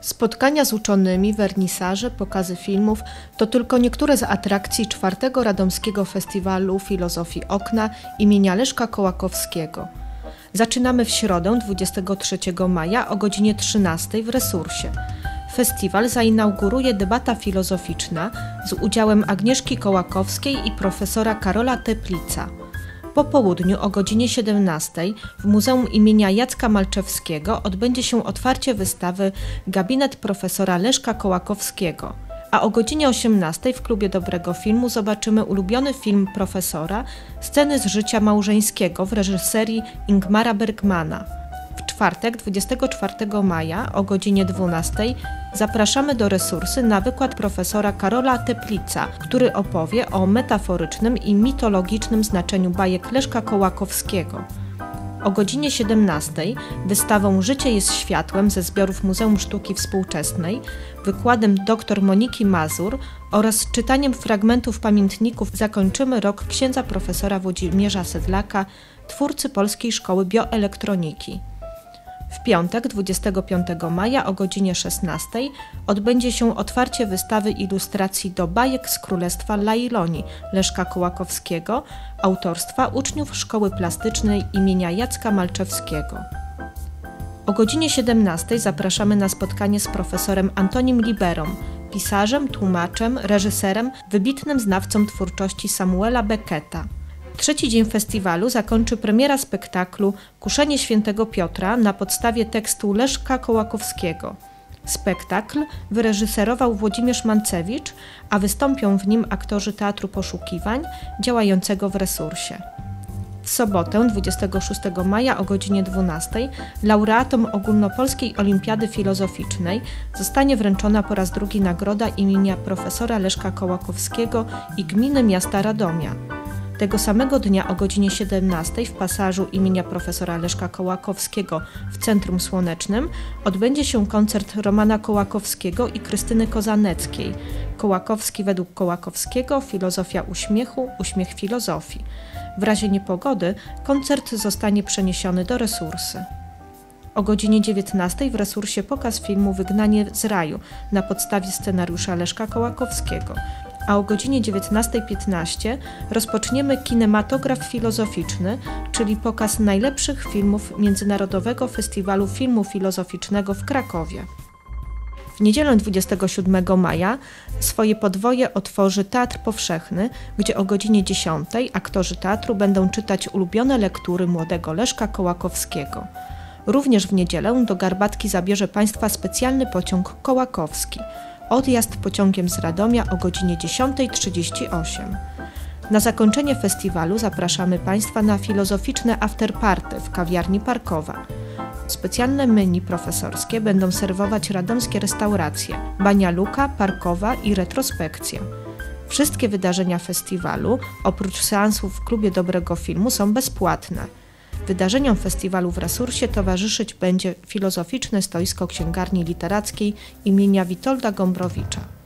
Spotkania z uczonymi, wernisaże, pokazy filmów to tylko niektóre z atrakcji czwartego Radomskiego Festiwalu Filozofii Okna imienia Leszka Kołakowskiego. Zaczynamy w środę 23 maja o godzinie 13 w Resursie. Festiwal zainauguruje debata filozoficzna z udziałem Agnieszki Kołakowskiej i profesora Karola Teplica. Po południu o godzinie 17 w Muzeum imienia Jacka Malczewskiego odbędzie się otwarcie wystawy Gabinet profesora Leszka Kołakowskiego. A o godzinie 18 w Klubie Dobrego Filmu zobaczymy ulubiony film profesora Sceny z życia małżeńskiego w reżyserii Ingmara Bergmana. Czwartek 24 maja o godzinie 12 zapraszamy do resursy na wykład profesora Karola Teplica, który opowie o metaforycznym i mitologicznym znaczeniu bajek Leszka Kołakowskiego. O godzinie 17 wystawą Życie jest światłem ze zbiorów Muzeum Sztuki Współczesnej, wykładem dr Moniki Mazur oraz czytaniem fragmentów pamiętników zakończymy rok księdza profesora Włodzimierza Sedlaka, twórcy Polskiej Szkoły Bioelektroniki. W piątek 25 maja o godzinie 16 odbędzie się otwarcie wystawy ilustracji do bajek z Królestwa Lailoni Leszka Kołakowskiego, autorstwa uczniów Szkoły Plastycznej imienia Jacka Malczewskiego. O godzinie 17 zapraszamy na spotkanie z profesorem Antonim Liberą, pisarzem, tłumaczem, reżyserem, wybitnym znawcą twórczości Samuela Becketa. Trzeci dzień festiwalu zakończy premiera spektaklu Kuszenie Świętego Piotra na podstawie tekstu Leszka Kołakowskiego. Spektakl wyreżyserował Włodzimierz Mancewicz, a wystąpią w nim aktorzy Teatru Poszukiwań działającego w resursie. W sobotę 26 maja o godzinie 12 laureatom Ogólnopolskiej Olimpiady Filozoficznej zostanie wręczona po raz drugi nagroda imienia profesora Leszka Kołakowskiego i gminy miasta Radomia. Tego samego dnia o godzinie 17 w pasażu imienia profesora Leszka Kołakowskiego w Centrum Słonecznym odbędzie się koncert Romana Kołakowskiego i Krystyny Kozaneckiej. Kołakowski według Kołakowskiego, filozofia uśmiechu, uśmiech filozofii. W razie niepogody koncert zostanie przeniesiony do resursy. O godzinie 19 w resursie pokaz filmu Wygnanie z raju na podstawie scenariusza Leszka Kołakowskiego a o godzinie 19.15 rozpoczniemy kinematograf filozoficzny, czyli pokaz najlepszych filmów Międzynarodowego Festiwalu Filmu Filozoficznego w Krakowie. W niedzielę 27 maja swoje podwoje otworzy Teatr Powszechny, gdzie o godzinie 10 aktorzy teatru będą czytać ulubione lektury młodego Leszka Kołakowskiego. Również w niedzielę do Garbatki zabierze Państwa specjalny pociąg Kołakowski – Odjazd pociągiem z Radomia o godzinie 10.38. Na zakończenie festiwalu zapraszamy Państwa na filozoficzne afterparty w kawiarni Parkowa. Specjalne menu profesorskie będą serwować radomskie restauracje Bania Luka, Parkowa i Retrospekcja. Wszystkie wydarzenia festiwalu, oprócz seansów w Klubie Dobrego Filmu, są bezpłatne. Wydarzeniom festiwalu w Resursie towarzyszyć będzie filozoficzne stoisko księgarni literackiej imienia Witolda Gombrowicza.